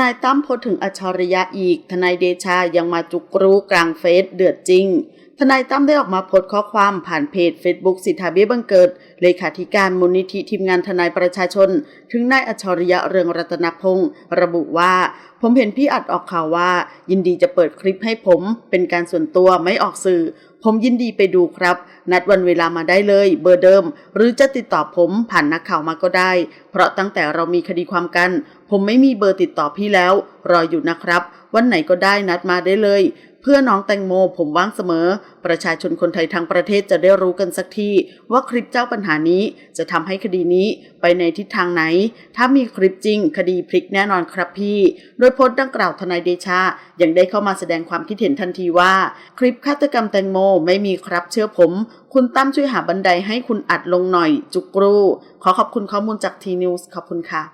นายตั้มโพสถึงอัจฉริยะอีก ทนายเดชายังมาจุกรูกลางเฟซเดือดจริง ทนายตั้มได้ออกมาโพสต์ข้อความผ่านเพจ Facebook สิทธาเบี้ยบังเกิด เลขาธิการมูลนิธิทีมงานทนายประชาชน ถึงนายอัจฉริยะเรืองรัตนพงศ์ระบุว่า ผมเห็นพี่อัดออกข่าวว่า ยินดีจะเปิดคลิปให้ผม เป็นการส่วนตัวไม่ออกสื่อ ผมยินดีไปดูครับ นัดวันเวลามาได้เลย เบอร์เดิม หรือจะติดต่อผมผ่านนักข่าวมาก็ได้ เพราะตั้งแต่เรามีคดีความกัน ผมไม่มีเบอร์ติดต่อพี่แล้ว รออยู่นะครับ วันไหนก็ได้นัดมาได้เลย เพื่อน้องแตงโมผมว่างเสมอ ประชาชนคนไทยทั้งประเทศจะได้รู้กันสักที ว่าคลิปเจ้าปัญหานี้จะทำให้คดีนี้ไปในทิศทางไหน ถ้ามีคลิปจริง คดีพลิกแน่นอนครับพี่ โดยโพสต์ดังกล่าวทนายเดชายังได้เข้ามาแสดงความคิดเห็นทันทีว่า คลิปฆาตกรรมแตงโมไม่มีครับเชื่อผม คุณตั้มช่วยหาบันไดให้คุณอัดลงหน่อย จุกรูขอขอบคุณข้อมูลจากทีนิวส์ขอบคุณค่ะ